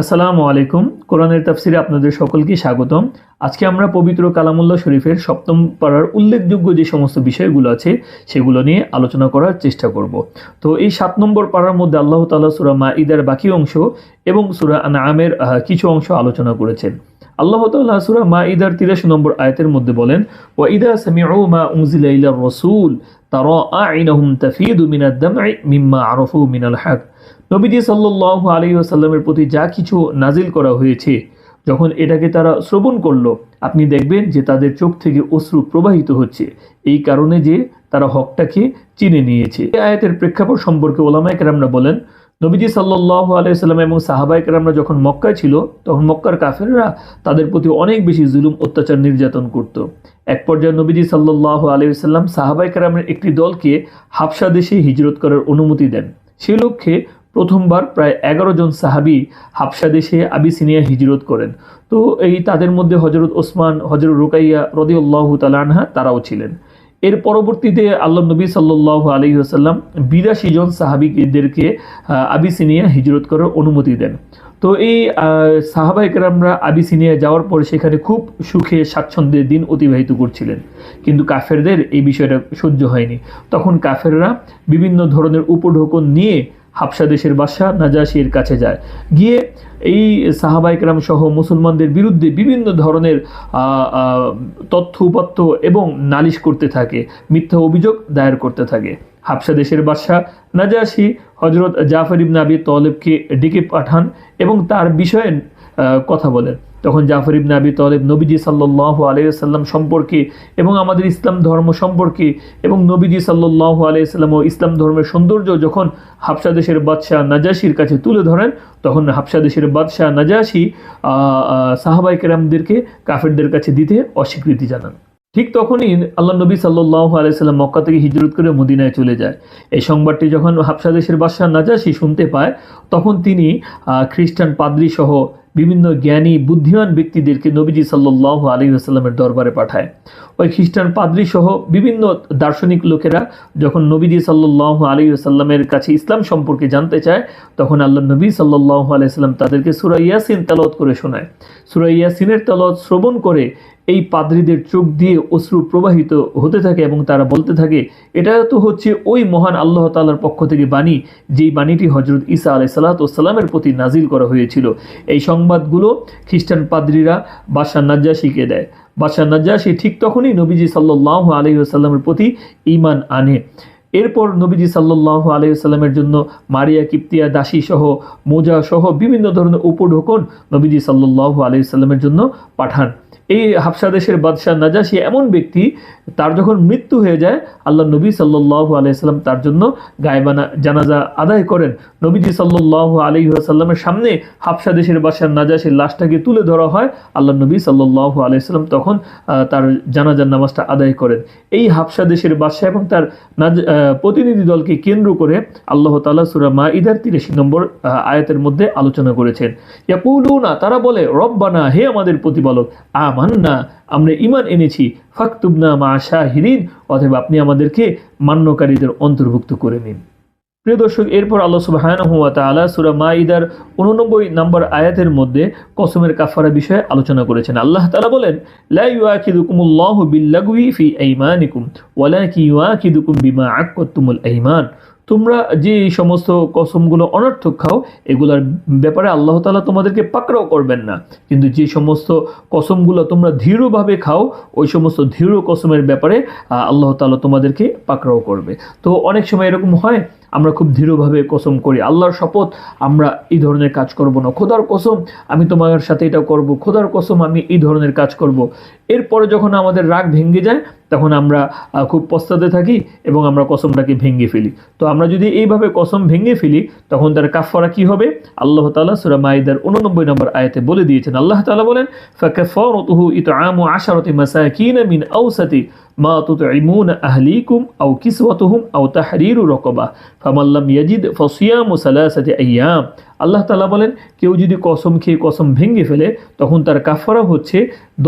আসসালামু আলাইকুম। কোরআনের তাফসিরে আপনাদের সকলকে স্বাগতম। আজকে আমরা পবিত্র কালামুল্লাহ শরীফের সপ্তম পাড়ার উল্লেখযোগ্য যে সমস্ত বিষয়গুলো আছে, সেগুলো নিয়ে আলোচনা করার চেষ্টা করব। তো এই সাত নম্বর পাড়ার মধ্যে আল্লাহ তাআলা সূরা মাঈদার বাকি অংশ এবং সূরা আনআমের কিছু অংশ আলোচনা করেছেন। আল্লাহ তাআলা সূরা মাঈদার 83 নম্বর আয়াতের মধ্যে বলেন ওয়া ইদা সামিউ মা উনজিলা ইলার রাসূল তারা তাফিদু দাম'i মিম্মা আরাফু মিনাল হক। নবীজি সাল্লাল্লাহু আলাইহি ওয়াসাল্লামের প্রতি যা কিছু নাজিল করা হয়েছে, যখন এটাকে তারা শ্রবণ করল, আপনি দেখবেন যে তাদের চোখ থেকে অশ্রু প্রবাহিত হচ্ছে। এই কারণে যে তারা হকটাকে চিনে নিয়েছে। এই আয়াতের প্রেক্ষাপট সম্পর্কে ওলামায়ে কেরামরা বলেন, নবীজি সাল্লাল্লাহু আলাইহি সাল্লাম এবং সাহাবায়ে কেরামরা যখন মক্কায় ছিল, তখন মক্কার কাফেররা তাদের প্রতি অনেক বেশি জুলুম, অত্যাচার, নির্যাতন করত। এক পর্যায়ে নবীজি সাল্লাল্লাহু আলাইহি সাল্লাম সাহাবায়ে কেরামের একটি দলকে হাবশা দেশে হিজরত করার অনুমতি দেন। সে লক্ষ্যে প্রথমবার প্রায় এগারো জন সাহাবি হাবশা দেশে আবিসিনিয়া হিজরত করেন। তো এই তাদের মধ্যে হজরত ওসমান হজরত রুকাইয়া রদিউল্লাহ তালানহা তারাও ছিলেন। এর পরবর্তীতে আল্লাহ নবী সাল্লাহ আলী আসাল্লাম বিরাশি জন সাহাবিদেরকে আবিসিনিয়া হিজরত করার অনুমতি দেন। তো এই সাহাবাইকরামরা আবিসিনিয়া যাওয়ার পর সেখানে খুব সুখে স্বাচ্ছন্দ্যে দিন অতিবাহিত করছিলেন। কিন্তু কাফেরদের এই বিষয়টা সহ্য হয়নি। তখন কাফেররা বিভিন্ন ধরনের উপঢৌকন নিয়ে হাবসা দেশের বাদশাহ নাজাসির কাছে যায়। গিয়ে এই সাহাবাইকরাম সহ মুসলমানদের বিরুদ্ধে বিভিন্ন ধরনের তথ্য, উপাত্ত এবং নালিশ করতে থাকে, মিথ্যা অভিযোগ দায়ের করতে থাকে। হাবসা দেশের বাদশাহ নাজাসি হজরত জাফর ইবনে আবি তলেবকে ডেকে পাঠান এবং তার বিষয়ে কথা বলেন। তখন জাফর ইবনে আবি তলেব নবীজি সাল্লাল্লাহু আলাইহি সাল্লাম সম্পর্কে এবং আমাদের ইসলাম ধর্ম সম্পর্কে এবং নবীজি সাল্লাল্লাহু আলাইহি সাল্লাম ও ইসলাম ধর্মের সৌন্দর্য যখন হাবসা দেশের বাদশাহ নাজাসির কাছে তুলে ধরেন, তখন হাবসা দেশের বাদশাহ নাজাসি সাহাবাই কেরামদেরকে কাফেরদের কাছে দিতে অস্বীকৃতি জানান। ঠিক তখনই আল্লাহ নবী সাল্লাহ আলাইসাল্লাম মক্কা থেকে হিজরত করে মদিনায় চলে যায়। এই সংবাদটি যখন হাবসা দেশের বাদশাহ নাজাসি শুনতে পায়, তখন তিনি খ্রিস্টান পাদ্রী সহ বিভিন্ন জ্ঞানী বুদ্ধিমান ব্যক্তিদেরকে নবীজি সাল্লাহ আলী আসাল্লামের দরবারে পাঠায়। ওই খ্রিস্টান পাদ্রী সহ বিভিন্ন দার্শনিক লোকেরা যখন নবীজি সাল্লাহ আলী কাছে ইসলাম সম্পর্কে জানতে চায়, তখন আল্লাহ নবী সাল্লাহ আলাইসাল্লাম তাদেরকে সুরা ইয়াসিন তেলত করে শোনায়। সুরা ইয়াসিনের তেলত শ্রবণ করে এই পাদ্রীদের চোখ দিয়ে অশ্রু প্রবাহিত হতে থাকে এবং তারা বলতে থাকে, এটা তো হচ্ছে ওই মহান আল্লাহ তাআলার পক্ষ থেকে বাণী, যেই বাণীটি হজরত ঈসা আলাই সাল্লাতামের প্রতি নাজিল করা হয়েছিল। এই সংবাদগুলো খ্রিস্টান পাদ্রীরা বাদশাহ নাজ্জাসীকে দেয়। বাদশাহ নাজ্জাসী ঠিক তখনই নবীজি সাল্লাহ আলহি আসাল্লামের প্রতি ইমান আনে। এরপর নবীজি সাল্লাহ আলাইসাল্লামের জন্য মারিয়া, কিপ্তিয়া দাসী সহ মোজা সহ বিভিন্ন ধরনের উপঢোকন নবীজি সাল্লাহ আলাইসাল্লামের জন্য পাঠান। এই হাফসা দেশের বাদশাহ নাজাসি এমন ব্যক্তি, তার যখন মৃত্যু হয়ে যায়, আল্লাহ নবী সাল্লাহ আলাইসাল্লাম তার জন্য গায়বানা জানাজা আদায় করেন। নবীজি সাল্লাহ আলী সাল্লামের সামনে হাফসা দেশের বাদশাহ নাজাসির লাশটাকে তুলে ধরা হয়। আল্লাহ নবী সাল্লাহ আলাইসাল্লাম তখন তার জানাজার নামাজটা আদায় করেন। এই হাফসা দেশের বাদশাহ এবং তার প্রতিনিধি দলকে কেন্দ্র করে আল্লাহ তালা সুরা মা ইদার তিরাশি নম্বর আয়াতের মধ্যে আলোচনা করেছেন। ইয়াকুলুনা, তারা বলে, রব্বানা, হে আমাদের প্রতিপালক আমান্না আমরা ইমান এনেছি। ফাকতুবনা মা শাহিদিন অথবা আপনি আমাদেরকে মান্যকারীদের অন্তর্ভুক্ত করে নিন। প্রিয় দর্শক, এরপর আল্লাহ সুবহানাহু ওয়া তাআলা সূরা মাইদার 89 নম্বর আয়াতের মধ্যে কসমের কাফারা বিষয়ে আলোচনা করেছেন। আল্লাহ তাআলা বলেন, লা ইউআকিদুকুমুল্লাহু বিল্লাগwi ফি আইমানিকুম, ওয়ালাকি ইউআকিদুকুম বিমা আক্কাতুমুল আইমান। তোমরা যে এই সমস্ত কসমগুলো অনর্থক খাও, এগুলার ব্যাপারে আল্লাহ তাআলা তোমাদেরকে পাকড়াও করবেন না। কিন্তু যে সমস্ত কসমগুলো তোমরা দৃঢ়ভাবে খাও, ওই সমস্ত দৃঢ় কসমের ব্যাপারে আল্লাহ তাআলা তোমাদেরকে পাকড়াও করবে। তো অনেক সময় এরকম হয়, আমরা খুব দৃঢ়ভাবে কসম করি, আল্লাহর শপথ, আমরা এই ধরনের কাজ করব না। খোদার কসম, আমি তোমার সাথে এটা করব, খোদার কসম, আমি এই ধরনের কাজ করব। এরপরে যখন আমাদের রাগ ভেঙে যায় তখন আমরা খুব পস্তাতে থাকি এবং আমরা কসমটাকে ভেঙে ফেলি। তো আমরা যদি এইভাবে কসম ভেঙে ফেলি, তখন তার কাফারা কি হবে? আল্লাহ তালা সূরা মাইদার 89 নম্বর আয়াতে বলে দিয়েছেন। আল্লাহ তাআলা বলেন, ফাকাফারাতুহু ইতআমু আশারাতি মাসাকিন মিন আওসাতি মা তুতঈমুনা আহলিকুম আও কিসওয়াতুহুম আও তাহরিরু রাকাবা। ফামান লাম ইয়াজিদ ফাসিয়ামু সালাসাতি আইয়াম। আল্লাহ তালা বলেন, কেউ যদি কসম খেয়ে কসম ভেঙে ফেলে, তখন তার কাফারা হচ্ছে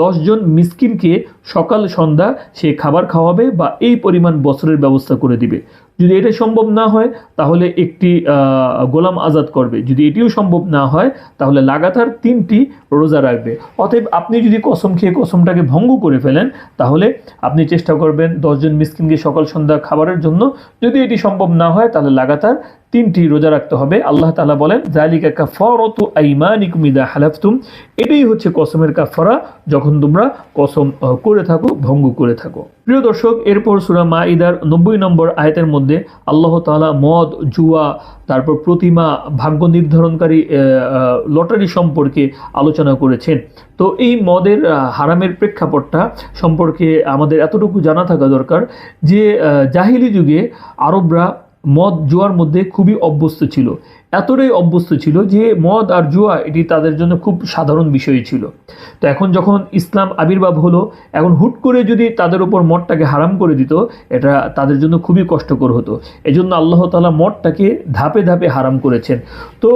দশজন মিসকিনকে সকাল সন্ধ্যা সে খাবার খাওয়াবে বা এই পরিমাণ বছরের ব্যবস্থা করে দিবে। যদি এটা সম্ভব না হয়, তাহলে একটি গোলাম আজাদ করবে। যদি এটিও সম্ভব না হয়, তাহলে লাগাতার তিনটি রোজা রাখবে। অতএব আপনি যদি কসম খেয়ে কসমটাকে ভঙ্গ করে ফেলেন, তাহলে আপনি চেষ্টা করবেন দশজন মিসকিনকে সকাল সন্ধ্যা খাবারের জন্য। যদি এটি সম্ভব না হয়, তাহলে লাগাতার তিনটি রোজা রাখতে হবে। আল্লাহ তালা বলেন জালিকা কাফারতু আইমানিকুম ইদা হালাফতুম। এটাই হচ্ছে কসমের কাফারা যখন তোমরা কসম করে থাকো, ভঙ্গ করে থাকো। প্রিয় দর্শক, এরপর সুরা মাইদার নব্বই নম্বর আয়তের মধ্যে আল্লাহ তালা মদ, জুয়া, তারপর প্রতিমা, ভাগ্য নির্ধারণকারী লটারি সম্পর্কে আলোচনা করেছেন। তো এই মদের হারামের প্রেক্ষাপটটা সম্পর্কে আমাদের এতটুকু জানা থাকা দরকার যে জাহিলি যুগে আরবরা মদ, জুয়ার মধ্যে খুবই অভ্যস্ত ছিল। এতটাই অভ্যস্ত ছিল যে মদ আর জুয়া এটি তাদের জন্য খুব সাধারণ বিষয় ছিল। তো এখন যখন ইসলাম আবির্ভাব হলো, এখন হুট করে যদি তাদের উপর মদটাকে হারাম করে দিত, এটা তাদের জন্য খুবই কষ্টকর হতো। এজন্য আল্লাহ তালা মদটাকে ধাপে ধাপে হারাম করেছেন। তো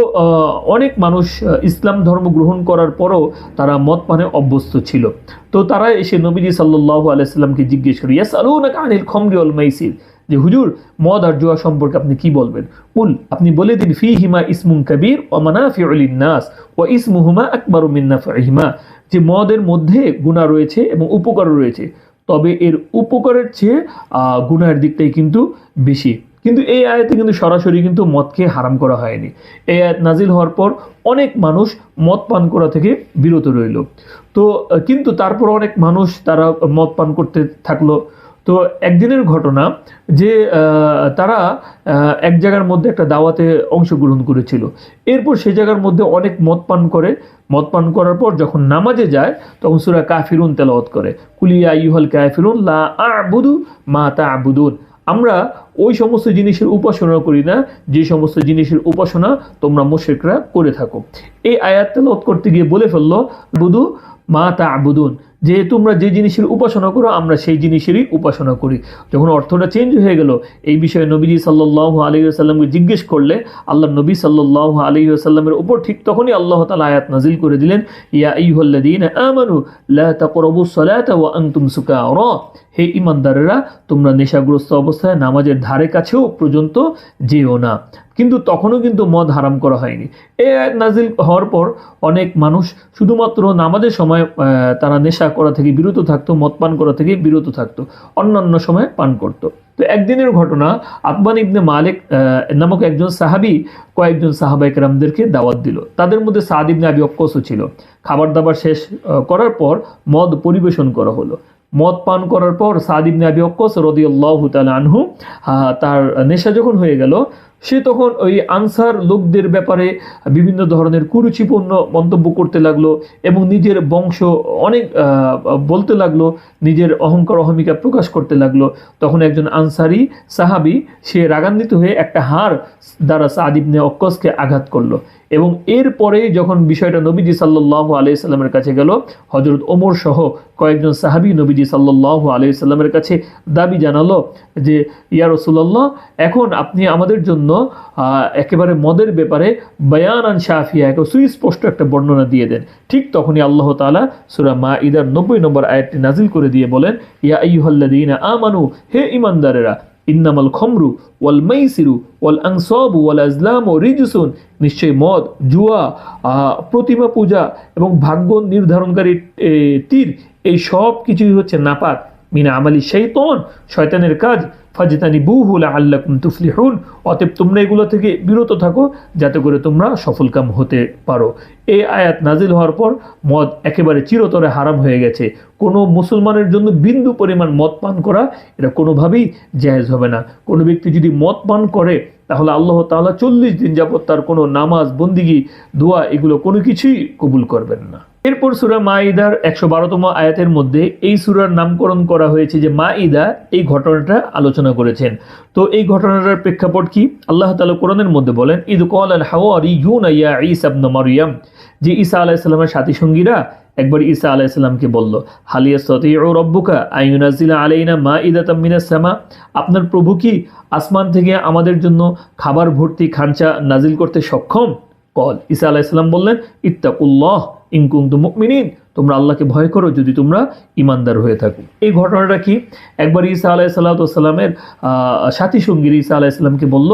অনেক মানুষ ইসলাম ধর্ম গ্রহণ করার পরও তারা মদ পানে অভ্যস্ত ছিল। তো তারা এসে নবীজি সাল্লাহ আলাইসাল্লামকে জিজ্ঞেস করি ইয়াস আলু না কানিল খমরি অল মাইসির? যে, হুজুর, মদ আর জুয়া সম্পর্কে আপনি কি বলবেন? কুল, আপনি বলে দিন ফি হিমা ইসমুন কবির ও মানাফি নাস ও ইসমুহুমা আকবর মিন্নাফিমা যে, মদের মধ্যে গুণা রয়েছে এবং উপকার রয়েছে, তবে এর উপকারের চেয়ে গুনাহের দিকটাই কিন্তু বেশি। কিন্তু এই আয়াতে কিন্তু সরাসরি কিন্তু মদকে হারাম করা হয়নি। এই আয়াত নাজিল হওয়ার পর অনেক মানুষ মদ পান করা থেকে বিরত রইল। তো, কিন্তু তারপর অনেক মানুষ তারা মদ পান করতে থাকল। তো একদিনের ঘটনা যে তারা এক জায়গার মধ্যে একটা দাওয়াতে অংশগ্রহণ করেছিল। এরপর সেই জায়গার মধ্যে অনেক মদ পান করে। মদ পান করার পর যখন নামাজে যায়, তখন সুরা কাফিরুন তেলাওয়াত করে। কুলিয়া ইউহল কাফিরুন লা আবুদু মা তা আবুদুন আমরা ওই সমস্ত জিনিসের উপাসনা করি না। যে সমস্ত জিনিসের উপাসনা তোমরা মোশেকরা করে থাকো। এই আয়াত তেলাওয়াত করতে গিয়ে বলে ফেলল বুধু মা তা আবুদুন যে তোমরা যে জিনিসের উপাসনা করো, আমরা সেই জিনিসেরই উপাসনা করি। যখন অর্থটা চেঞ্জ হয়ে গেল, এই বিষয়ে নবীজি সাল্লাহ আলী আসাল্লামকে জিজ্ঞেস করলে, আল্লাহ নবী সাল্লাহ আলী আসাল্লামের উপর ঠিক তখনই আল্লাহ তালা আয়াত নাজিল করে দিলেন, ইয়া ইহল্লাদিন আমানু লা তাকরাবু সালাতা ওয়া আনতুম সুকারা। হে ইমানদারেরা, তোমরা নেশাগ্রস্ত অবস্থায় নামাজের ধারে কাছেও পর্যন্ত যেও না। কিন্তু তখনও কিন্তু মদ হারাম করা হয়নি। এ নাজিল হওয়ার পর অনেক মানুষ শুধুমাত্র নামাজের সময় তারা নেশা করা থেকে বিরত থাকতো, মদ পান করা থেকে বিরত থাকতো, অন্যান্য সময় পান করতো। তো একদিনের ঘটনা আতবান ইবনে মালিক নামক একজন সাহাবি কয়েকজন সাহাবাই কেরামদেরকে দাওয়াত দিল। তাদের মধ্যে সাদ ইবনে আবি অক্কসও ছিল। খাবার দাবার শেষ করার পর মদ পরিবেশন করা হলো। মদ পান করার পর সাদিব নাবি অক্কস রদিয়াল্লাহু তাল আনহু তার নেশা যখন হয়ে গেল সে তখন ওই আনসার লোকদের ব্যাপারে বিভিন্ন ধরনের কুরুচিপূর্ণ মন্তব্য করতে লাগল এবং নিজের বংশ অনেক বলতে লাগল, নিজের অহংকার, অহমিকা প্রকাশ করতে লাগল। তখন একজন আনসারি সাহাবি, সে রাগান্বিত হয়ে একটা হার দ্বারা সাদ ইবনে অক্কসকে আঘাত করল এবং এরপরে যখন বিষয়টা নবীজি সাল্লাহ আলিয়া সাল্লামের কাছে গেল হজরত ওমর সহ কয়েকজন সাহাবি নবীজি সাল্লাহ আলিয়া সাল্লামের কাছে দাবি জানালো যে, ইয়া রসুল্লাহ এখন আপনি আমাদের জন্য আহ, একেবারে মদের ব্যাপারে বয়ানান শাফিয়া এক সুস্পষ্ট একটা বর্ণনা দিয়ে দেন। ঠিক তখনই আল্লাহ তাআলা সূরা মা ইদার নব্বই নম্বর আয়াতটি নাজিল করে দিয়ে বলেন ইয়া আইয়ুহাল্লাযীনা আমানু হে ঈমানদারেরা ইন্নামাল খমরু ওয়াল মাইসিরু ওয়াল আনসাবু ওয়াল আজলামু রিজসুন নিশ্চয়ই মদ জুয়া প্রতিমা পূজা এবং ভাগ্য নির্ধারণকারী তীর এই সব কিছুই হচ্ছে নাপাক। মিনা আমালি শৈতন শয়তানের কাজ। ফাজতানি বুহুল আল্লাকুম তুফলিহুন। অতএব তোমরা এগুলো থেকে বিরত থাকো, যাতে করে তোমরা সফলকাম হতে পারো। এই আয়াত নাজিল হওয়ার পর মদ একেবারে চিরতরে হারাম হয়ে গেছে। কোনো মুসলমানের জন্য বিন্দু পরিমাণ মদ পান করা, এটা কোনোভাবেই জায়েজ হবে না। কোনো ব্যক্তি যদি মদ পান করে, তাহলে আল্লাহ তাআলা চল্লিশ দিন যাবত তার কোনো নামাজ, বন্দিগি, দোয়া এগুলো কোনো কিছুই কবুল করবেন না। এরপর সুরা মাইদার একশো বারোতম আয়াতের মধ্যে এই সুরার নামকরণ করা হয়েছে যে মাইদা এই ঘটনাটা আলোচনা করেছেন। তো এই ঘটনাটার প্রেক্ষাপট কি? আল্লাহ তাআলা কোরআনের মধ্যে বলেন ঈদ কল আল হাওয়ারি ইয়া ঈসা ইবনে মারিয়াম যে ঈসা আলাইহিস সালামের সাথী সঙ্গীরা একবার ঈসা আলাইহিস সালামকে বলল হালিয়া ও রব্বুকা আইয়ুনাজিলা আলাইনা মা ইদাতাম মিনাস সামা? আপনার প্রভু কি আসমান থেকে আমাদের জন্য খাবার ভর্তি খাঞ্চা নাজিল করতে সক্ষম? কল। ঈসা আলাইসাল্লাম বললেন, ইত্তাকুল্লাহ ইনকুম তু মুকমিনিন তোমরা আল্লাহকে ভয় করো যদি তোমরা ইমানদার হয়ে থাকো। এই ঘটনাটা কি? একবার ঈসা আলাহ সাল্লাতামের সাথী সঙ্গীর ঈসা আলাইসাল্লামকে বলল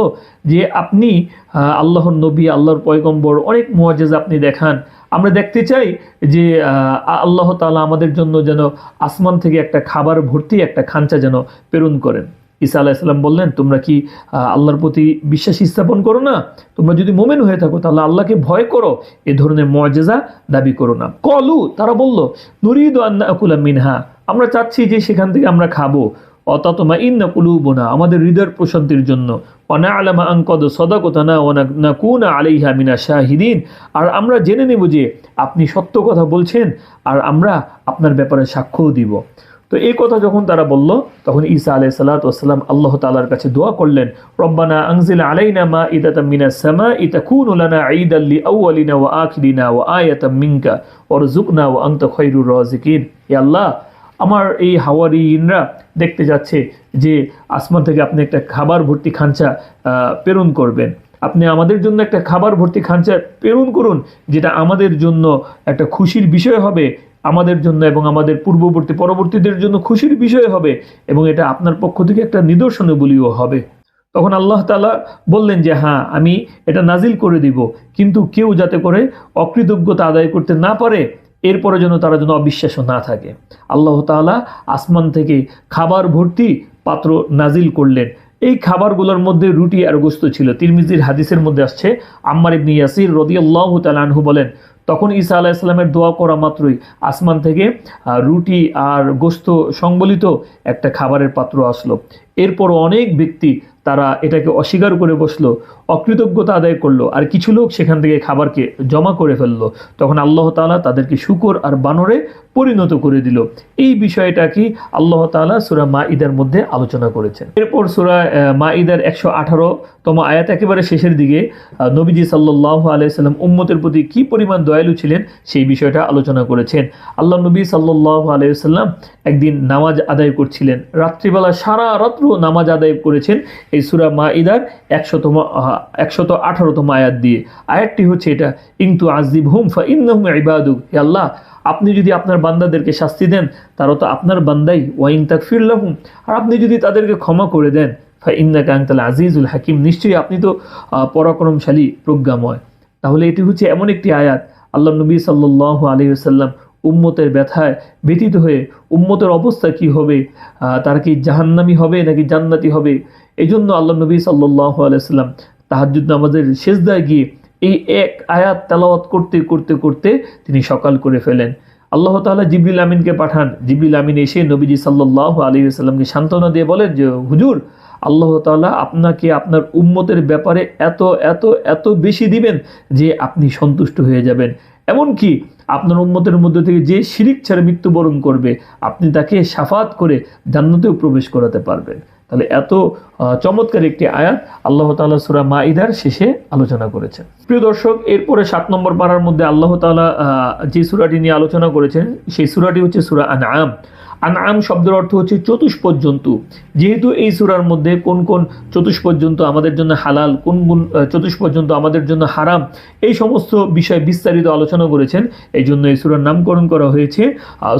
যে, আপনি আল্লাহর নবী, আল্লাহর পয়গম্বর, অনেক মোয়াজেজ আপনি দেখান। আমরা দেখতে চাই যে আল্লাহ তাআলা আমাদের জন্য যেন আসমান থেকে একটা খাবার ভর্তি একটা খাঞ্চা যেন প্রেরণ করেন। ঈসা আলাইসাল্লাম বললেন, তোমরা কি আল্লাহর প্রতি বিশ্বাস স্থাপন করো না? তোমরা যদি মোমেন হয়ে থাকো, তাহলে আল্লাহকে ভয় করো। এ ধরনের মর্যাদা দাবি করো না। কলু, তারা বলল, নুরিদ আকুলা মিনহা, আমরা চাচ্ছি যে সেখান থেকে আমরা খাব। অততমা ইন্না কুলুবনা, আমাদের হৃদয়ের প্রশান্তির জন্য। অনা আলামা আঙ্কদ সদাকতানা না কুনা আলাইহা মিনা শাহিদিন। আর আমরা জেনে নেব যে আপনি সত্য কথা বলছেন, আর আমরা আপনার ব্যাপারে সাক্ষ্যও দিব। তো এই কথা যখন তারা বলল, তখন ঈসা আলাই সাল্লাতাম আল্লাহ তালার কাছে দোয়া করলেন, রব্বানা আংজিল আলাইনা মিনা সামা আখিরিনা ওয়া আয়াতাম মিনকা ওয়ারজুকনা ওয়া আনতা খায়রুর রাজিকিন। আল্লাহ, আমার এই হাওয়ারিনরা দেখতে যাচ্ছে যে আসমান থেকে আপনি একটা খাবার ভর্তি খাঞ্চা প্রেরণ করবেন। আপনি আমাদের জন্য একটা খাবার ভর্তি খাঞ্চা প্রেরণ করুন, যেটা আমাদের জন্য একটা খুশির বিষয় হবে আমাদের জন্য এবং আমাদের পূর্ববর্তী, পরবর্তীদের জন্য খুশির বিষয় হবে এবং এটা আপনার পক্ষ থেকে একটা নিদর্শনে বলিও হবে। তখন আল্লাহ তালা বললেন যে হ্যাঁ আমি এটা নাজিল করে দিব। কিন্তু কেউ যাতে করে অকৃতজ্ঞতা আদায় করতে না পারে এরপরে যেন তারা যেন অবিশ্বাস না থাকে। আল্লাহ তাআলা আসমান থেকে খাবার ভর্তি পাত্র নাজিল করলেন। এই খাবারগুলোর মধ্যে রুটি আর গোস্ত ছিল। তিরমিজির হাদিসের মধ্যে আসছে, আম্মার ইবনি ইয়াসির রদিয়াল্লাহু তাআলা আনহু বলেন তখন ঈসা ইসলামের দোয়া করা মাত্রই আসমান থেকে রুটি আর গোস্ত সংবলিত একটা খাবারের পাত্র আসলো। এরপর অনেক ব্যক্তি তারা এটাকে অস্বীকার করে বসল। অকৃতজ্ঞতা আদায় করল। আর কিছু লোক সেখান থেকে খাবারকে জমা করে ফেলল। তখন আল্লাহ তাআলা তাদেরকে শুকর আর বানরে পরিণত করে দিল। এই বিষয়টা কি আল্লাহ তাআলা সুরা মা ইদার মধ্যে আলোচনা করেছেন। এরপর সুরা মা ইদার একশো আঠারো তম আয়াত একেবারে শেষের দিকে নবীজি সাল্লাহ আলাইসাল্লাম উম্মতের প্রতি কি পরিমাণ দয়ালু ছিলেন সেই বিষয়টা আলোচনা করেছেন। আল্লাহ নবী সাল্লাহ আলাইসাল্লাম একদিন নামাজ আদায় করছিলেন। রাত্রিবেলা সারা রাত্র নামাজ আদায় করেছেন এই সুরা মা ইদার একশতম একশত আঠারোতম আয়াত দিয়ে। আয়াতটি হচ্ছে এটা ইংতু আজিব হুম ফা ইন্নহুম ইবাদু হে আল্লাহ, আপনি যদি আপনার বান্দাদেরকে শাস্তি দেন, তারা তো আপনার বান্দাই। ওয়াইন তাক ফিরলাহুম আর আপনি যদি তাদেরকে ক্ষমা করে দেন ফা ইন্না কান্তাল আজিজুল হাকিম। নিশ্চয়ই আপনি তো পরাক্রমশালী প্রজ্ঞাময়। তাহলে এটি হচ্ছে এমন একটি আয়াত। আল্লাহ নবী সাল্লাহ আলী আসাল্লাম উম্মতের ব্যথায় ব্যতীত হয়ে, উম্মতের অবস্থা কি হবে? তারা কি জাহান্নামি হবে নাকি জান্নাতি হবে? এই জন্য আল্লাহ নবী সাল্লাহ আলাইসাল্লাম তাহাজুদ নামাজের শেষদায় গিয়ে এই এক আয়াত তেলাওয়াত করতে করতে করতে তিনি সকাল করে ফেলেন। আল্লাহ তাআলা জিবরিল আমিনকে পাঠান। জিবরিল আমিন এসে নবীজি সাল্লাহ আলী সাল্লামকে সান্ত্বনা দিয়ে বলেন যে, হুজুর, আল্লাহ তাআলা আপনাকে আপনার উম্মতের ব্যাপারে এত এত এত বেশি দিবেন যে আপনি সন্তুষ্ট হয়ে যাবেন। এমনকি আপনার উম্মতের মধ্যে থেকে যে শিরিক ছাড়া মৃত্যুবরণ করবে, আপনি তাকে সাফাত করে জান্নাতেও প্রবেশ করাতে পারবেন। তাহলে এত চমৎকার একটি আয়াত আল্লাহ তাআলা সূরা মাঈদার শেষে আলোচনা করেছেন। প্রিয় দর্শক, এরপরে সাত নম্বর পাড়ার মধ্যে আল্লাহ তালা যে সুরাটি নিয়ে আলোচনা করেছেন, সেই সুরাটি হচ্ছে সুরা আন আনআম। আনআম শব্দের অর্থ হচ্ছে চতুষ্পদ জন্তু যেহেতু এই সূরার মধ্যে কোন কোন চতুষ্পদ জন্তু আমাদের জন্য হালাল, কোন কোন চতুষ্পদ জন্তু আমাদের জন্য হারাম, এই সমস্ত বিষয় বিস্তারিত আলোচনা করেছেন। এই জন্য এই সুরার নামকরণ করা হয়েছে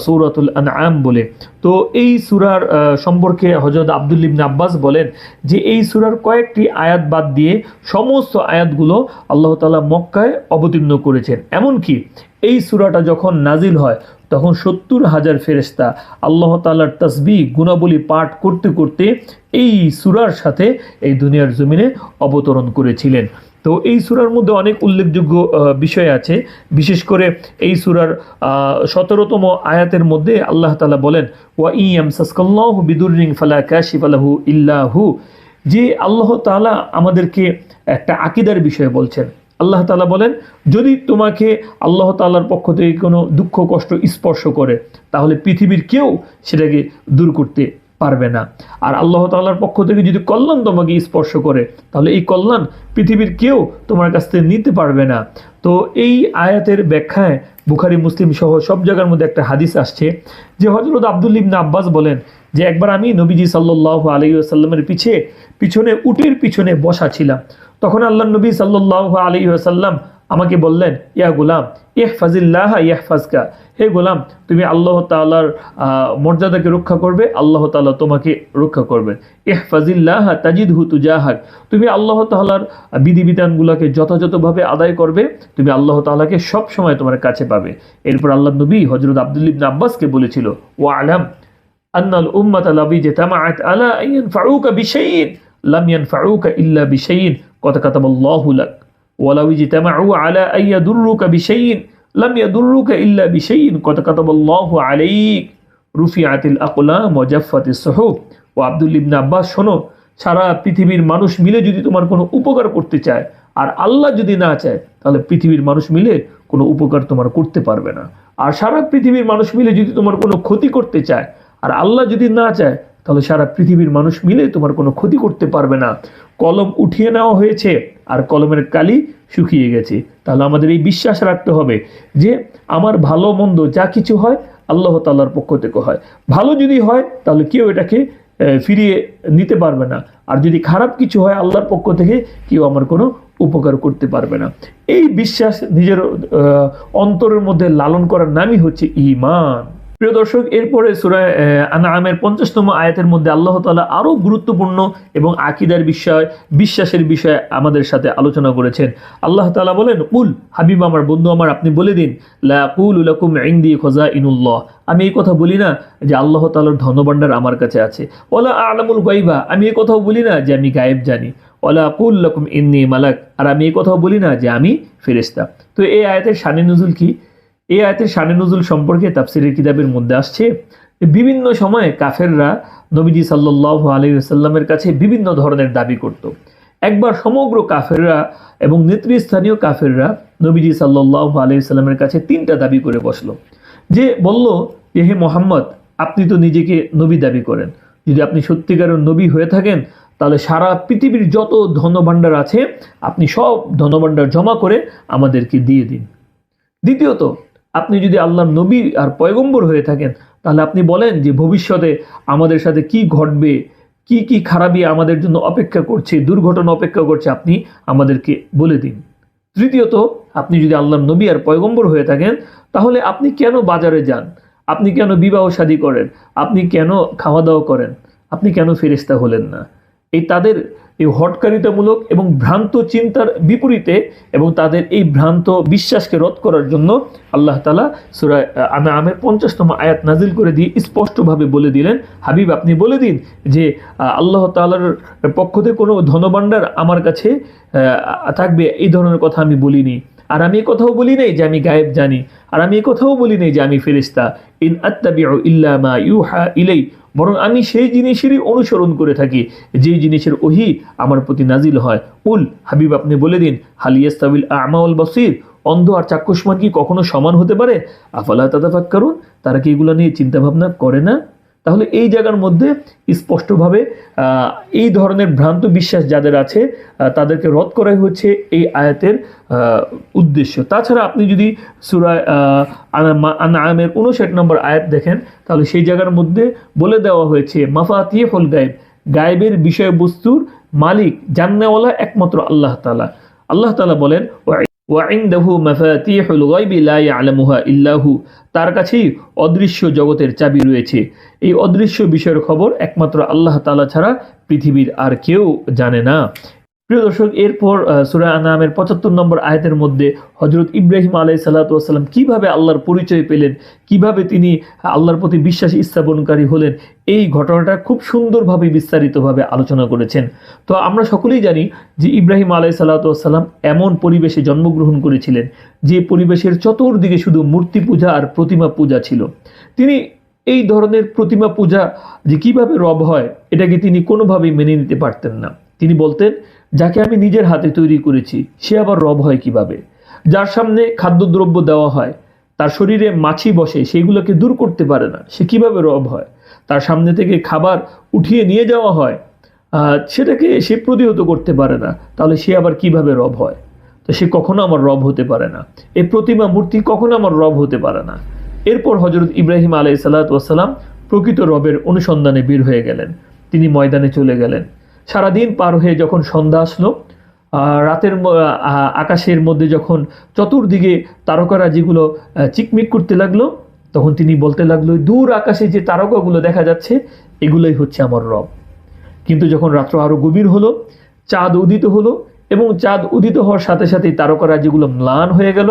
সূরাতুল আনআম বলে। তো এই সূরার সম্পর্কে হযরত আব্দুল ইবনে আব্বাস বলেন যে এই সূরার কয়েকটি আয়াত বাদ দিয়ে সমস্ত আয়াতগুলো আল্লাহ তাআলা মক্কায় অবতীর্ণ করেছেন। এমনকি এই সূরাটা যখন নাজিল হয়, তখন সত্তর হাজার ফেরেশতা আল্লাহ তাআলার তসবি গুণাবলী পাঠ করতে করতে এই সুরার সাথে এই দুনিয়ার জমিনে অবতরণ করেছিলেন। তো এই সুরার মধ্যে অনেক উল্লেখযোগ্য বিষয় আছে। বিশেষ করে এই সুরার সতেরোতম আয়াতের মধ্যে আল্লাহ তালা বলেন, ওয়া ইয়াম সাসকাল্লাহু বিদুররিং ফালা লাহু ইল্লাহু যে আল্লাহ তাআলা আমাদেরকে একটা আকিদার বিষয়ে বলছেন। আল্লাহ তাআলা বলেন, যদি তোমাকে আল্লাহ তাআলার পক্ষ থেকে কোনো দুঃখ, কষ্ট স্পর্শ করে, তাহলে পৃথিবীর কেউ সেটাকে দূর করতে পারবে না। আর আল্লাহ তাআলার পক্ষ থেকে যদি কল্যাণ তোমাকে স্পর্শ করে, তাহলে এই কল্যাণ পৃথিবীর কেউ তোমার কাছ থেকে নিতে পারবে না। তো এই আয়াতের ব্যাখ্যায় বুখারি, মুসলিম সহ সব জায়গার মধ্যে একটা হাদিস আসছে, যে হজরত আব্দুল ইবনা আব্বাস বলেন যে, একবার আমি নবীজি সাল্লাহ আলী আসাল্লামের পিছে, পিছনে উটের পিছনে বসা ছিলাম। তখন আল্লাহ নবী সাল্লাহ আলী আসাল্লাম আমাকে বললেন, ইয়া গোলাম, ইহফাজিল্লাহ ইহফাজকা। হে গোলাম, তুমি আল্লাহ তাল্লার মর্যাদাকে রক্ষা করবে, আল্লাহ তাল্লাহ তোমাকে রক্ষা করবেন। ইহফাজিল্লাহ তাজিদ হু তুজাহাক। তুমি আল্লাহ তাল্লার বিধিবিধানগুলোকে যথাযথভাবে আদায় করবে, তুমি আল্লাহ তাল্লাহকে সব সময় তোমার কাছে পাবে। এরপর আল্লাহ নবী হজরত আব্দুল ইবনা আব্বাসকে বলেছিল ও আলাম আন্নাল উম্মাত আলা বিজে তামাআত বিশাইন লামিয়ান ইল্লা বিশাইন কথা কথা কত কাতাব আল্লাহুলাক ওয়ালাউই জিতামা আলা আইয়া দুর্রুকা বিশাইন লাম ইয়াদুররুকা ইল্লা বিশাইন কথা কাতাব আল্লাহু আলাইক, রুফিআতিল আকলাম ওয়া জাফফাতিস সুহুফ ও আব্দুল ইবনে আব্বাস, শোনো, সারা পৃথিবীর মানুষ মিলে যদি তোমার কোনো উপকার করতে চায় আর আল্লাহ যদি না চায়, তাহলে পৃথিবীর মানুষ মিলে কোনো উপকার তোমার করতে পারবে না। আর সারা পৃথিবীর মানুষ মিলে যদি তোমার কোনো ক্ষতি করতে চায় আর আল্লাহ যদি না চায়, তাহলে সারা পৃথিবীর মানুষ মিলে তোমার কোনো ক্ষতি করতে পারবে না। কলম উঠিয়ে নেওয়া হয়েছে আর কলমের কালি শুকিয়ে গেছে। তাহলে আমাদের এই বিশ্বাস রাখতে হবে যে আমার ভালো মন্দ যা কিছু হয় আল্লাহ তাল্লার পক্ষ থেকে হয়। ভালো যদি হয়, তাহলে কেউ এটাকে ফিরিয়ে নিতে পারবে না। আর যদি খারাপ কিছু হয় আল্লাহর পক্ষ থেকে, কেউ আমার কোনো উপকার করতে পারবে না। এই বিশ্বাস নিজের অন্তরের মধ্যে লালন করার নামই হচ্ছে ঈমান। প্রিয় দর্শক, এরপরে সুরায় আনামের পঞ্চাশতম আয়াতের মধ্যে আল্লাহ তাআলা আরও গুরুত্বপূর্ণ এবং আকিদার বিষয়, বিশ্বাসের বিষয়ে আমাদের সাথে আলোচনা করেছেন। আল্লাহ তাআলা বলেন উল হাবিব আমার বন্ধু আমার, আপনি বলে দিন, লা কুল লাকুম ইনদি খোজা ইনুল্লাহ আমি এই কথা বলি না যে আল্লাহ তাআলার ধনভাণ্ডার আমার কাছে আছে। ওলা আলামুল গাইবা আমি এই কথাও বলি না যে আমি গায়েব জানি। ওলা কুল লাকুম ইন্নি মালাক, আর আমি এই কথাও বলি না যে আমি ফেরেশতা। তো এই আয়াতের শানে নজুল কি? এই আয়াতের শানে নজুল সম্পর্কে তাফসিরের কিতাবের মধ্যে আসছে, বিভিন্ন সময়ে কাফেররা নবীজি সাল্লাহ আলাইসাল্লামের কাছে বিভিন্ন ধরনের দাবি করত। একবার সমগ্র কাফেররা এবং নেতৃস্থানীয় কাফেররা নবীজি সাল্লাহ আলাইসাল্লামের কাছে তিনটা দাবি করে বসল। যে বলল যে, হে মোহাম্মদ, আপনি তো নিজেকে নবী দাবি করেন। যদি আপনি সত্যিকারের নবী হয়ে থাকেন, তাহলে সারা পৃথিবীর যত ধনভাণ্ডার আছে, আপনি সব ধনভাণ্ডার জমা করে আমাদেরকে দিয়ে দিন। দ্বিতীয়ত আপনি যদি আল্লাহর নবী আর পয়গম্বর হয়ে থাকেন, তাহলে আপনি বলেন যে ভবিষ্যতে আমাদের সাথে কি ঘটবে, কি কি খারাপি আমাদের জন্য অপেক্ষা করছে, দুর্ঘটনা অপেক্ষা করছে, আপনি আমাদেরকে বলে দিন। তৃতীয়ত, আপনি যদি আল্লাহর নবী আর পয়গম্বর হয়ে থাকেন, তাহলে আপনি কেন বাজারে যান? আপনি কেন বিবাহ শাদী করেন? আপনি কেন খাওয়া দাওয়া করেন? আপনি কেন ফেরেস্তা হলেন না? এই তাদের এই হটকারিতামূলক এবং ভ্রান্ত চিন্তার বিপরীতে এবং তাদের এই ভ্রান্ত বিশ্বাসকে রদ করার জন্য আল্লাহ তালা সুরায় আমি আমের পঞ্চাশতম আয়াত নাজিল করে দিয়ে স্পষ্টভাবে বলে দিলেন, হাবিব আপনি বলে দিন যে আল্লাহ তালার পক্ষ থেকে কোনো ধনভাণ্ডার আমার কাছে থাকবে, এই ধরনের কথা আমি বলিনি। আর আমি কথাও বলি নাই যে আমি গায়েব জানি। আর আমি কথাও বলি নাই যে আমি ফেরিস্তা ইন আত্তাবিউ ইল্লা মা ইউহা ইলাই বরং আমি সেই জিনিসেরই অনুসরণ করে থাকি, যেই জিনিসের ওহি আমার প্রতি নাজিল হয়। উল, হাবিব আপনি বলে দিন হালিয়াস্তাবিল আমাউল বসির, অন্ধ আর চাক্ষুষ্মান কি কখনো সমান হতে পারে? আফালা তাদাফাক কারণ তারা কি এগুলো নিয়ে চিন্তাভাবনা করে না? তাহলে এই জায়গার মধ্যে স্পষ্টভাবে এই ধরনের ভ্রান্ত বিশ্বাস যাদের আছে তাদেরকে রদ করাই হচ্ছে এই আয়াতের উদ্দেশ্য। তাছাড়া আপনি যদি সুরায় আনামের উনষাট নম্বর আয়াত দেখেন, তাহলে সেই জায়গার মধ্যে বলে দেওয়া হয়েছে মাফাতিয়ে হল গায়েব, গায়েবের বিষয়বস্তুর মালিক, জান্নাওয়ালা একমাত্র আল্লাহ তালা আল্লাহ তালা বলেন ওয়াইন্দাহু মাফাতিহুল গায়বি লা ইয়ালামুহা ইল্লাহু। তার কাছেই অদৃশ্য জগতের চাবি রয়েছে। এই অদৃশ্য বিষয়ের খবর একমাত্র আল্লাহ তাআলা ছাড়া পৃথিবীর আর কেউ জানে না। প্রিয় দর্শক, এরপর সুরা আনামের পঁচাত্তর নম্বর আয়াতের মধ্যে হজরত ইব্রাহিম আলাই সাল্লাতাম কীভাবে আল্লাহর পরিচয় পেলেন, কীভাবে তিনি আল্লাহর প্রতি বিশ্বাস স্থাপনকারী হলেন, এই ঘটনাটা খুব সুন্দরভাবে বিস্তারিতভাবে আলোচনা করেছেন। তো আমরা সকলেই জানি যে ইব্রাহিম আলাই সাল্লাতাম এমন পরিবেশে জন্মগ্রহণ করেছিলেন, যে পরিবেশের চতুর্দিকে শুধু মূর্তি পূজা আর প্রতিমা পূজা ছিল। তিনি এই ধরনের প্রতিমা পূজা যে কীভাবে রব হয়, এটাকে তিনি কোনোভাবেই মেনে নিতে পারতেন না। তিনি বলতেন যাকে আমি নিজের হাতে তৈরি করেছি, সে আবার রব হয় কীভাবে? যার সামনে খাদ্যদ্রব্য দেওয়া হয়, তার শরীরে মাছি বসে, সেইগুলোকে দূর করতে পারে না, সে কীভাবে রব হয়? তার সামনে থেকে খাবার উঠিয়ে নিয়ে যাওয়া হয় সেটাকে সে প্রতিহত করতে পারে না, তাহলে সে আবার কীভাবে রব হয়? তো সে কখনো আমার রব হতে পারে না। এই প্রতিমা মূর্তি কখনো আমার রব হতে পারে না। এরপর হজরত ইব্রাহিম আলাই সাল্লাতাম প্রকৃত রবের অনুসন্ধানে বের হয়ে গেলেন। তিনি ময়দানে চলে গেলেন। সারাদিন পার হয়ে যখন সন্ধ্যা আসলো রাতের আকাশের মধ্যে যখন চতুর্দিকে তারকারা যেগুলো চিকমিক করতে লাগল, তখন তিনি বলতে লাগল, দূর আকাশে যে তারকাগুলো দেখা যাচ্ছে, এগুলোই হচ্ছে আমার রব। কিন্তু যখন রাত্র আরও গভীর হলো, চাঁদ উদিত হলো এবং চাঁদ উদিত হওয়ার সাথে সাথে তারকারা যেগুলো ম্লান হয়ে গেল,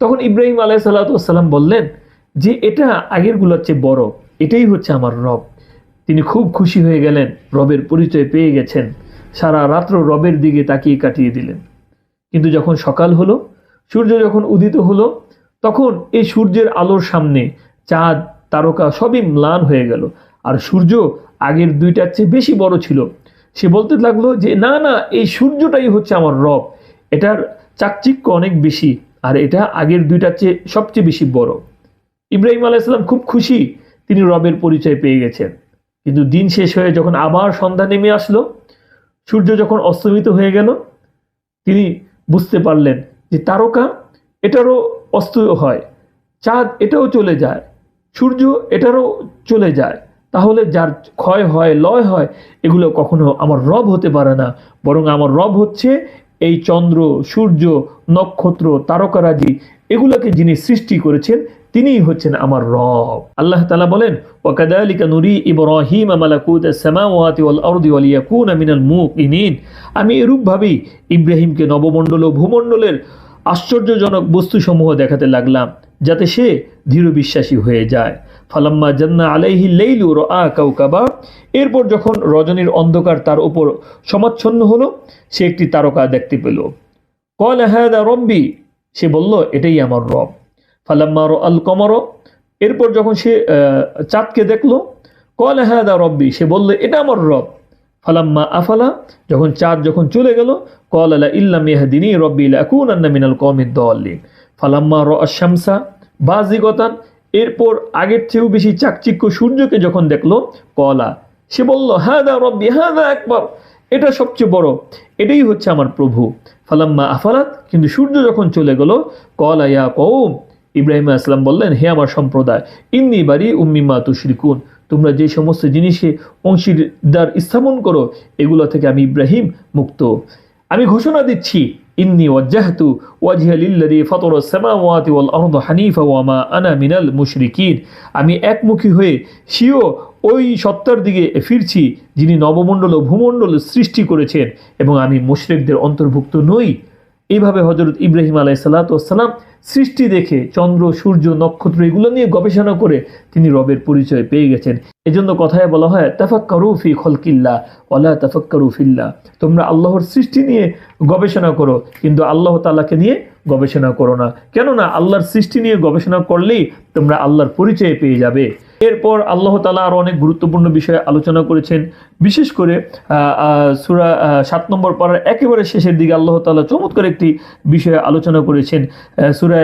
তখন ইব্রাহিম আলাহ সাল্লাতাম বললেন যে, এটা আগেরগুলোর চেয়ে বড়, এটাই হচ্ছে আমার রব। তিনি খুব খুশি হয়ে গেলেন, রবের পরিচয় পেয়ে গেছেন, সারা রাত্র রবের দিকে তাকিয়ে কাটিয়ে দিলেন। কিন্তু যখন সকাল হলো, সূর্য যখন উদিত হলো, তখন এই সূর্যের আলোর সামনে চাঁদ, তারকা সবই ম্লান হয়ে গেল। আর সূর্য আগের দুইটার চেয়ে বেশি বড় ছিল। সে বলতে লাগল যে, না না, এই সূর্যটাই হচ্ছে আমার রব। এটার চাকচিক্য অনেক বেশি, আর এটা আগের দুইটার চেয়ে সবচেয়ে বেশি বড়। ইব্রাহিম আলাইসাল্লাম খুব খুশি তিনি রবের পরিচয় পেয়ে গেছেন। কিন্তু দিন শেষ হয়ে যখন আবার সন্ধ্যা নেমে আসলো, সূর্য যখন অস্তমিত হয়ে গেল, তিনি বুঝতে পারলেন যে তারকা এটারও অস্ত হয়, চাঁদ এটাও চলে যায়, সূর্য এটারও চলে যায়, তাহলে যার ক্ষয় হয়, লয় হয়, এগুলো কখনো আমার রব হতে পারে না, বরং আমার রব হচ্ছে এই চন্দ্র, সূর্য, নক্ষত্র, তারকারাজি এগুলোকে যিনি সৃষ্টি করেছেন, তিনিই হচ্ছেন আমার রব। আল্লাহ তালা বলেন ওয়াকাদালিকা নুরি ইব্রাহিম মালাকুত সামাওয়াতি ওয়াল আরদি ওয়াল মুকিনিন। আমি এরূপভাবেই ইব্রাহিমকে নবমণ্ডল ও ভূমণ্ডলের আশ্চর্যজনক বস্তুসমূহ দেখাতে লাগলাম, যাতে সে দৃঢ় বিশ্বাসী হয়ে যায়। ফালাম্মা জান্না আলাইহি লেইলু রা কাউকাবা এরপর যখন রজনীর অন্ধকার তার উপর সমাচ্ছন্ন হলো, সে একটি তারকা দেখতে পেল। কল হ্যাদা রব্বি সে বলল, এটাই আমার রব। ফালাম্মা আল কমর এরপর যখন সে চাঁদকে দেখল কল হ্যাদা রব্বি? সে বলল, এটা আমার রব। ফালাম্মা আফালা, যখন চাঁদ যখন চলে গেল কল আলা ইল্লাম ইয়াহদিনী রব্বি লাকুন আন্না মিনাল কমিদ দলিন ফালাম্মা র শামসা বাজিগতান এরপর আগের চেয়েও বেশি চাকচিক্য সূর্যকে যখন দেখল কলা সে বলল হ্যাঁ দা রব্বি হ্যাঁ দা একবার এটা সবচেয়ে বড়। এটাই হচ্ছে আমার প্রভু। ফালাম্মা আফালাত, কিন্তু সূর্য যখন চলে গেল কল আয়া কৌম ইব্রাহিম আসলাম বললেন, হে আমার সম্প্রদায়, ইন্নি বাড়ি উম্মিমা তুশরিকুন, তোমরা যে সমস্ত জিনিসে অংশীদার স্থাপন করো, এগুলো থেকে আমি ইব্রাহিম মুক্ত। আমি ঘোষণা দিচ্ছি ইন্নি ওয়াজ্জাহতু ওয়াজহিয়া লিল্লাযী ফাতারা আস-সামাওয়াতি ওয়াল আরদ হানিফা ওয়া মা আনা মিনাল মুশরিকিন। আমি একমুখী হয়ে সিও ওই সত্তার দিকে ফিরছি, যিনি নবমণ্ডল ও ভূমণ্ডল সৃষ্টি করেছেন এবং আমি মুশরিকদের অন্তর্ভুক্ত নই। এইভাবে হজরত ইব্রাহিম আলাই সাল্লাতাম সৃষ্টি দেখে চন্দ্র, সূর্য, নক্ষত্র এগুলো নিয়ে গবেষণা করে তিনি রবের পরিচয় পেয়ে গেছেন। এজন্য কথায় বলা হয়, তাফাক্কারু ফি খলকিল্লা ওলা তাফাক্কারু ফিল্লা তোমরা আল্লাহর সৃষ্টি নিয়ে গবেষণা করো, কিন্তু আল্লাহ তাআলাকে নিয়ে গবেষণা করো না। কেননা আল্লাহর সৃষ্টি নিয়ে গবেষণা করলেই তোমরা আল্লাহর পরিচয় পেয়ে যাবে। এরপর আল্লাহ তালা আরও অনেক গুরুত্বপূর্ণ বিষয়ে আলোচনা করেছেন। বিশেষ করে সুরা সাত নম্বর পাড়ার একেবারে শেষের দিকে আল্লাহ তালা চমৎকার একটি বিষয়ে আলোচনা করেছেন। সুরা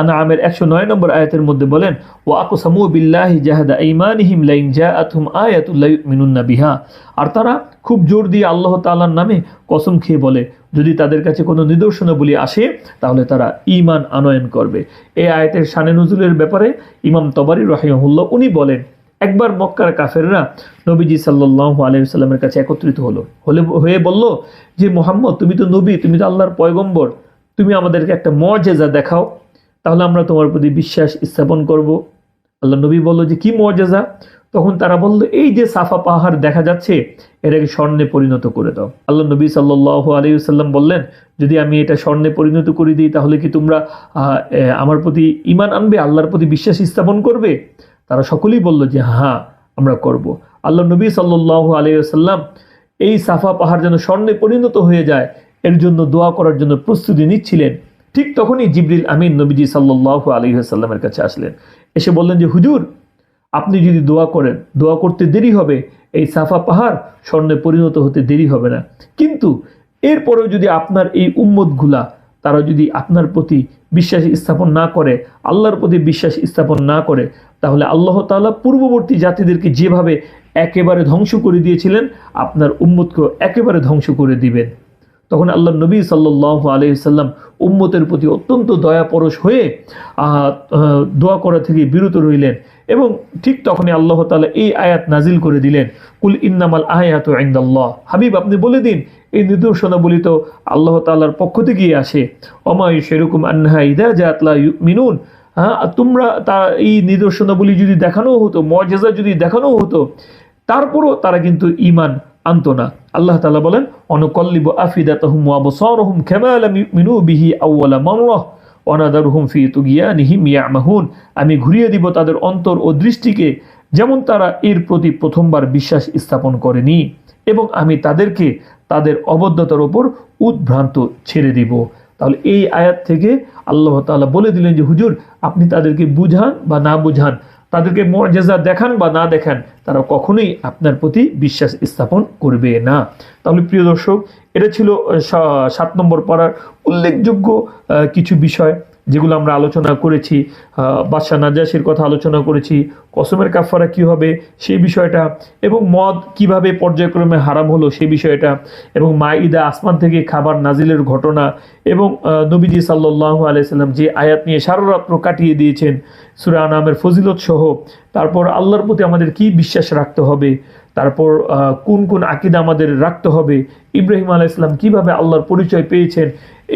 আনা আমের একশো নয় নম্বর আয়াতের মধ্যে বলেন ও আকু সামু বিল্লাহি জাহাদা ইমানিহিম লাইন জাআতুম আয়াতুল্লাহ মিনুন্না বিহা। আর তারা খুব জোর দিয়ে আল্লাহ তাআলার নামে কসম খেয়ে বলে, যদি তাদের কাছে কোনো নিদর্শনাবলী আসে, তাহলে তারা ইমান আনয়ন করবে। এই আয়াতের শানে নজরুলের ব্যাপারে ইমাম তবারি রাহিমহুল্লাহ উনি বলেন, একবার মক্কার কাফেররা নবীজি সাল্লাল্লাহু আলাইহি সাল্লামের কাছে একত্রিত হলো। হলে হয়ে বলল যে, মোহাম্মদ, তুমি তো নবী, তুমি তো আল্লাহর পয়গম্বর, তুমি আমাদেরকে একটা মর্যাদা দেখাও, তাহলে আমরা তোমার প্রতি বিশ্বাস স্থাপন করব। আল্লাহ নবী বলল যে, কি মর্যাদা তখন তারা বলল, এই যে সাফা পাহাড় দেখা যাচ্ছে, এটাকে স্বর্ণে পরিণত করে দাও। আল্লাহ নবী সাল্লাহ আলাইসাল্লাম বললেন, যদি আমি এটা স্বর্ণে পরিণত করে দিই, তাহলে কি তোমরা আমার প্রতি ইমান আনবে, আল্লাহর প্রতি বিশ্বাস স্থাপন করবে? তারা সকলেই বলল যে হ্যাঁ আমরা করব। আল্লাহ নবী সাল্লাহ আলাইসাল্লাম এই সাফা পাহাড় যেন স্বর্ণে পরিণত হয়ে যায়, এর জন্য দোয়া করার জন্য প্রস্তুতি নিচ্ছিলেন। ঠিক তখনই জিবরিল আমিন নবীজি সাল্লাহ আলহিহাসাল্লামের কাছে আসলেন। এসে বললেন যে, হুজুর আপনি যদি দোয়া করেন, দোয়া করতে দেরি হবে, এই সাফা পাহাড় স্বর্ণে পরিণত হতে দেরি হবে না। কিন্তু এরপরেও যদি আপনার এই উম্মতগুলা, তারা যদি আপনার প্রতি বিশ্বাস স্থাপন না করে, আল্লাহর প্রতি বিশ্বাস স্থাপন না করে, তাহলে আল্লাহ তাআলা পূর্ববর্তী জাতিদেরকে যেভাবে একেবারে ধ্বংস করে দিয়েছিলেন, আপনার উম্মতকেও একেবারে ধ্বংস করে দিবেন। তখন আল্লাহ নবী সাল্লাহ আলহিসাল্লাম উম্মতের প্রতি অত্যন্ত দয়াপরশ হয়ে দোয়া করা থেকে বিরত রইলেন এবং ঠিক তখনই আল্লাহ তাআলা এই আয়াত নাজিল করে দিলেন। কুল ইন্নামাল আয়াত ইনদাল্লাহ। হাবিব, আপনি বলে দিন, এই নিদর্শনাবলী তো আল্লাহ তাআলার পক্ষ থেকেই আসে। অমায় সেরকম আন্না ইদা জাতলা মিনুন হ্যাঁ তোমরা তা, এই নিদর্শনাবলী যদি দেখানো হতো, মর্যাদা যদি দেখানো হতো, তারপরও তারা কিন্তু ইমান আনতো না। আল্লাহ তালা বলেন, অনুকল্লিব আফিদাতাহুম ওয়া আবসারহুম লাম ইউমিনু বিহি আউওয়ালা মাররাহ অনাদারহুম ফি তুগিয়ানিহিম ইয়ামাহুন। আমি ঘুরিয়ে দিব তাদের অন্তর ও দৃষ্টিকে যেমন তারা এর প্রতি প্রথমবার বিশ্বাস স্থাপন করেনি, এবং আমি তাদেরকে তাদের অবদ্ধতার ওপর উদ্ভ্রান্ত ছেড়ে দিব। তাহলে এই আয়াত থেকে আল্লাহ তাআলা বলে দিলেন যে, হুজুর, আপনি তাদেরকে বুঝান বা না বুঝান। তাদেরকে মর্যাদা দেখান বা না দেখান, তারা কখনোই আপনার প্রতি বিশ্বাস স্থাপন করবে না। তাহলে প্রিয় দর্শক, এটা ছিল সাত নম্বর পড়ার উল্লেখযোগ্য কিছু বিষয়। যেগুলো আমরা আলোচনা করেছি বাদশাহ নাজাসের কথা আলোচনা করেছি, কসমের কাফারা কি হবে সেই বিষয়টা এবং মদ কীভাবে পর্যায়ক্রমে হারাম হলো সেই বিষয়টা এবং মাইদা আসমান থেকে খাবার নাজিলের ঘটনা এবং নবীজি সাল্লাহ আলাইসাল্লাম যে আয়াত নিয়ে সারা রাত্র কাটিয়ে দিয়েছেন, সুরা নামের ফজিলত সহ, তারপর আল্লাহর প্রতি আমাদের কি বিশ্বাস রাখতে হবে, তারপর কোন কোন আকিদা আমাদের রাখতে হবে, ইব্রাহিম আলাইসলাম কীভাবে আল্লাহর পরিচয় পেয়েছেন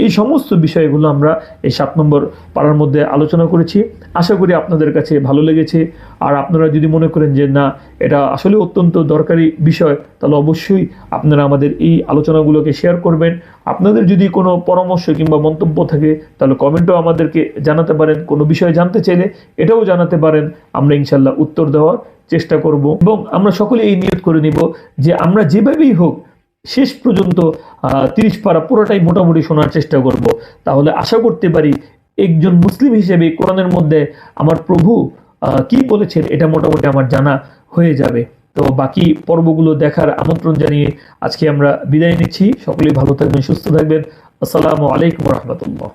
এই সমস্ত বিষয়গুলো আমরা এই সাত নম্বর পাড়ার মধ্যে আলোচনা করেছি। আশা করি আপনাদের কাছে ভালো লেগেছে। আর আপনারা যদি মনে করেন যে না, এটা আসলে অত্যন্ত দরকারি বিষয়, তাহলে অবশ্যই আপনারা আমাদের এই আলোচনাগুলোকে শেয়ার করবেন। আপনাদের যদি কোনো পরামর্শ কিংবা মন্তব্য থাকে, তাহলে কমেন্টও আমাদেরকে জানাতে পারেন। কোনো বিষয় জানতে চাইলে এটাও জানাতে পারেন। আমরা ইনশাল্লাহ উত্তর দেওয়ার চেষ্টা করব। এবং আমরা সকলে এই নিয়ত করে নিব যে আমরা যেভাবেই হোক শেষ পর্যন্ত তিরিশ পারা পুরোটাই মোটামুটি শোনার চেষ্টা করব। তাহলে আশা করতে পারি একজন মুসলিম হিসেবে কোরআনের মধ্যে আমার প্রভু কি বলেছেন এটা মোটামুটি আমার জানা হয়ে যাবে। তো বাকি পর্বগুলো দেখার আমন্ত্রণ জানিয়ে আজকে আমরা বিদায় নিচ্ছি। সকলেই ভালো থাকবেন, সুস্থ থাকবেন। আসসালামু আলাইকুম রহমতুল্লাহ।